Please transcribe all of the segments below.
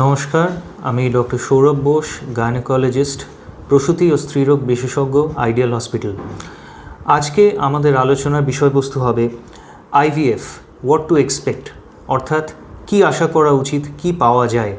নমস্কার, আমি doctor Sourav Bose gynaecologist প্রসূতি ও স্ত্রীরোগ বিশেষজ্ঞ, আইডিয়াল হসপিটাল। আজকে আমাদের আলোচনার বিষয়বস্তু হবে আইভিএফ হোয়াট টু এক্সপেক্ট অর্থাৎ কি আশা করা উচিত, কি পাওয়া যায়।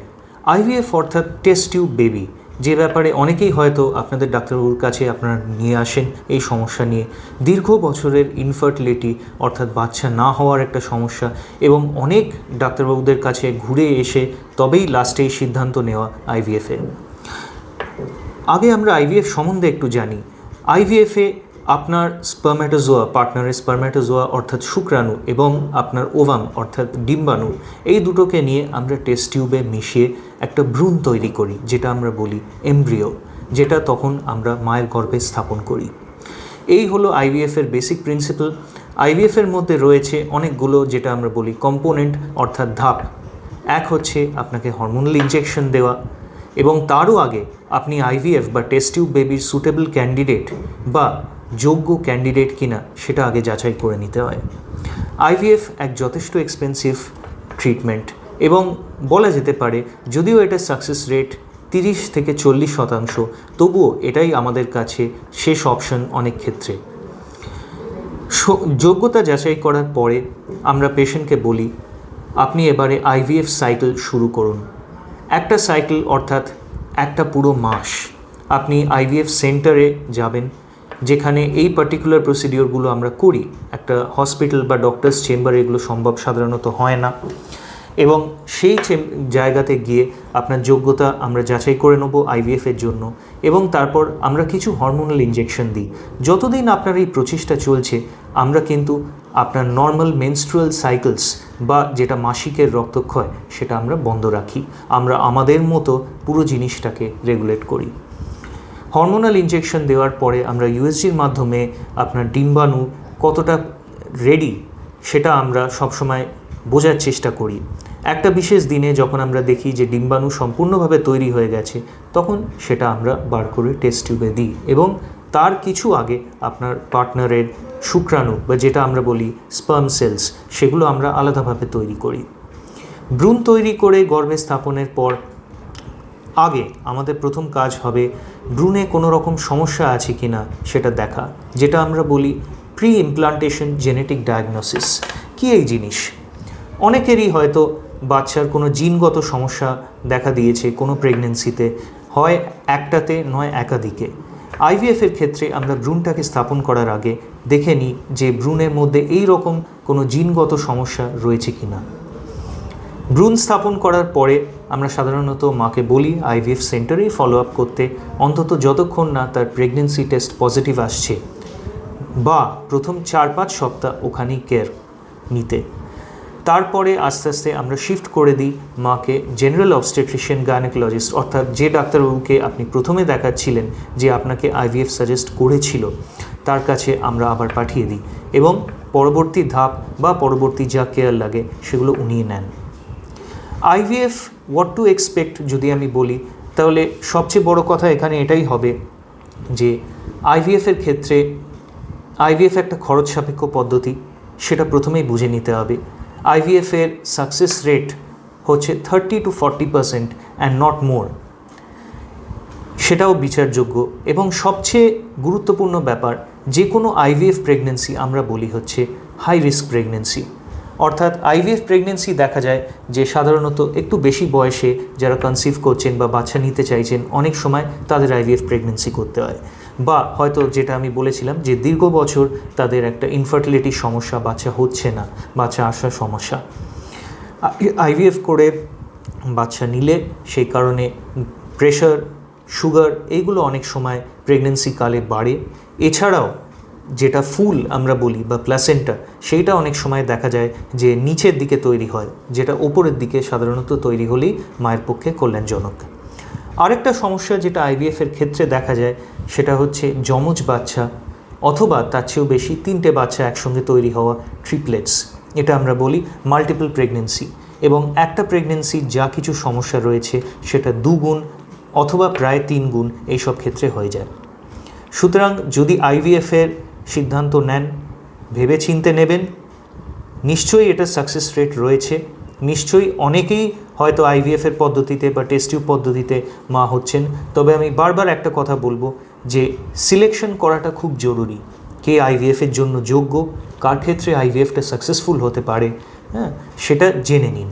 আইভিএফ অর্থাৎ টেস্ট টিউব বেবি যে ব্যাপারে অনেকেই হয়তো আপনাদের ডাক্তারবাবুর কাছে আপনারা নিয়ে আসেন এই সমস্যা নিয়ে, দীর্ঘ বছরের ইনফার্টিলিটি অর্থাৎ বাচ্চা না হওয়ার একটা সমস্যা এবং অনেক ডাক্তারবাবুদের কাছে ঘুরে এসে তবেই লাস্টে সিদ্ধান্ত নেওয়া আইভিএফের আগে আমরা আইভিএফ সম্বন্ধে একটু জানি। আইভিএফে আপনার স্পার্ম্যাটোজোয়া পার্টনারের স্পার্ম্যাটোজোয়া অর্থাৎ শুক্রাণু এবং আপনার ওভাম অর্থাৎ ডিম্বাণু, এই দুটোকে নিয়ে আমরা টেস্ট টিউবে মিশিয়ে একটা ভ্রূণ তৈরি করি, যেটা আমরা বলি এমব্রিও যেটা তখন আমরা মায়ের গর্ভে স্থাপন করি। এই হলো আইভিএফ এর বেসিক প্রিন্সিপাল আইভিএফ এর মধ্যে রয়েছে অনেকগুলো যেটা আমরা বলি কম্পোনেন্ট অর্থাৎ ধাপ। এক হচ্ছে আপনাকে হরমোনাল ইনজেকশন দেওয়া এবং তারও আগে আপনি আইভিএফ বা টেস্ট টিউব বেবির সুটেবল ক্যান্ডিডেট বা যোগ্য ক্যান্ডিডেট কিনা সেটা আগে যাচাই করে নিতে হয়। আইভিএফ এক যথেষ্ট এক্সপেন্সিভ ট্রিটমেন্ট এবং বলা যেতে পারে যদিও এটা সাকসেস রেট তিরিশ থেকে চল্লিশ শতাংশ, তবুও এটাই আমাদের কাছে শেষ অপশন অনেক ক্ষেত্রে। যোগ্যতা যাচাই করার পরে আমরা পেশেন্টকে বলি, আপনি এবারে আইভিএফ সাইকেল শুরু করুন। একটা সাইকেল অর্থাৎ একটা পুরো মাস আপনি আইভিএফ সেন্টারে যাবেন যেখানে এই পার্টিকুলার প্রসিডিওরগুলো আমরা করি, একটা হসপিটাল বা ডক্টরস চেম্বারে এগুলো সম্ভব সাধারণত হয় না। এবং সেই জায়গাতে গিয়ে আপনার যোগ্যতা আমরা যাচাই করে নেব আইভিএফের জন্য এবং তারপর আমরা কিছু হরমোনাল ইনজেকশন দিই। যতদিন আপনার এই প্রচেষ্টা চলছে, আমরা কিন্তু আপনার নর্মাল মেনস্ট্রুয়াল সাইকেলস বা যেটা মাসিকের রক্তক্ষয়, সেটা আমরা বন্ধ রাখি। আমরা আমাদের মতো পুরো জিনিসটাকে রেগুলেট করি। হরমোনাল ইনজেকশন দেওয়ার পরে আমরা ইউএসজির মাধ্যমে আপনার ডিম্বাণু কতটা রেডি সেটা আমরা সবসময় বোঝার চেষ্টা করি। একটা বিশেষ দিনে যখন আমরা দেখি যে ডিম্বাণু সম্পূর্ণভাবে তৈরি হয়ে গেছে, তখন সেটা আমরা বার করে টেস্ট টিউবে দিই এবং তার কিছু আগে আপনার পার্টনারের শুক্রাণু বা যেটা আমরা বলি স্পার্ম সেলস সেগুলো আমরা আলাদাভাবে তৈরি করি। ভ্রূণ তৈরি করে গর্ভে স্থাপনের পর আগে আমাদের প্রথম কাজ হবে ভ্রূণে কোনো রকম সমস্যা আছে কি না সেটা দেখা, যেটা আমরা বলি প্রি ইমপ্লান্টেশন জেনেটিক ডায়াগনোসিস কী এই জিনিস? অনেকেরই হয়তো বাচ্চার কোনো জিনগত সমস্যা দেখা দিয়েছে কোনো প্রেগনেন্সিতে হয় একটাতে নয় একাধিকে। আইভিএফের ক্ষেত্রে আমরা ভ্রূণটাকে স্থাপন করার আগে দেখে নিই যে ভ্রূণের মধ্যে এই রকম কোনো জিনগত সমস্যা রয়েছে কি না। ভ্রূণ স্থাপন করার পরে আমরা সাধারণত মাকে বলি আইভিএফ সেন্টারেই ফলো আপ করতে, অন্তত যতক্ষণ না তার প্রেগনেন্সি টেস্ট পজিটিভ আসছে। বা প্রথম চার পাঁচ সপ্তাহ ওখানেই কেয়ার নিতে। তারপরে আস্তে আস্তে আমরা শিফট করে দিই মাকে জেনারেল অবস্টেট্রিশিয়ান গাইনোকোলজিস্ট অর্থাৎ যে ডাক্তারবাবুকে আপনি প্রথমে দেখাচ্ছিলেন যে আপনাকে আইভিএফ সাজেস্ট করেছিল, তার কাছে আমরা আবার পাঠিয়ে দিই এবং পরবর্তী ধাপ বা পরবর্তী যা কেয়ার লাগে সেগুলো উনিয়ে নেন। আইভিএফ হোয়াট টু এক্সপেক্ট যদি আমি বলি, তাহলে সবচেয়ে বড় কথা এখানে এটাই হবে যে আইভিএফের ক্ষেত্রে আইভিএফ একটা খরচ সাপেক্ষ পদ্ধতি, সেটা প্রথমেই বুঝে নিতে হবে। আইভিএফ এর সাকসেস রেট হচ্ছে thirty to forty percent and not more সেটাও বিচারযোগ্য এবং সবচেয়ে গুরুত্বপূর্ণ ব্যাপার, যে কোনো আইভিএফ প্রেগনেন্সি আমরা বলি হচ্ছে হাই রিস্ক প্রেগনেন্সি অর্থাৎ আইভিএফ প্রেগনেন্সি দেখা যায় যে সাধারণত একটু বেশি বয়সে যারা কনসিভ করছেন বা বাচ্চা নিতে চাইছেন, অনেক সময় তাদের আইভিএফ প্রেগনেন্সি করতে হয়। বা হয়তো যেটা আমি বলেছিলাম যে দীর্ঘ বছর তাদের একটা ইনফার্টিলিটির সমস্যা, বাচ্চা হচ্ছে না, বাচ্চা আসার সমস্যা। আইভিএফ করে বাচ্চা নিলে সেই কারণে প্রেশার সুগার এইগুলো অনেক সময় প্রেগনেন্সি কালে বাড়ে। এছাড়াও যেটা ফুল আমরা বলি বা প্লাসেন্টা, সেইটা অনেক সময় দেখা যায় যে নিচের দিকে তৈরি হয়, যেটা ওপরের দিকে সাধারণত তৈরি হলেই মায়ের পক্ষে কল্যাণজনক। আরেকটা সমস্যা যেটা আইভিএফ এর ক্ষেত্রে দেখা যায়, সেটা হচ্ছে যমজ বাচ্চা অথবা তার চেয়েও বেশি তিনটে বাচ্চা একসঙ্গে তৈরি হওয়া ট্রিপলেটস, এটা আমরা বলি মাল্টিপল প্রেগনেন্সি। এবং একটা প্রেগনেন্সির যা কিছু সমস্যা রয়েছে, সেটা দুগুণ অথবা প্রায় তিন গুণ এইসব ক্ষেত্রে হয়ে যায়। সুতরাং যদি আইভিএফ এর সিদ্ধান্ত নেন ভেবে চিনতে নেবেন। নিশ্চয়ই এটা সাকসেস রেট রয়েছে। নিশ্চয়ই অনেকেই হয়তো আইভিএফের পদ্ধতিতে বা টেস্ট টিউব পদ্ধতিতে মা হচ্ছেন। তবে আমি বারবার একটা কথা বলব যে সিলেকশন করাটা খুব জরুরি। কে আইভিএফের জন্য যোগ্য, কার ক্ষেত্রে আইভিএফটা সাকসেসফুল হতে পারে হ্যাঁ সেটা জেনে নিন।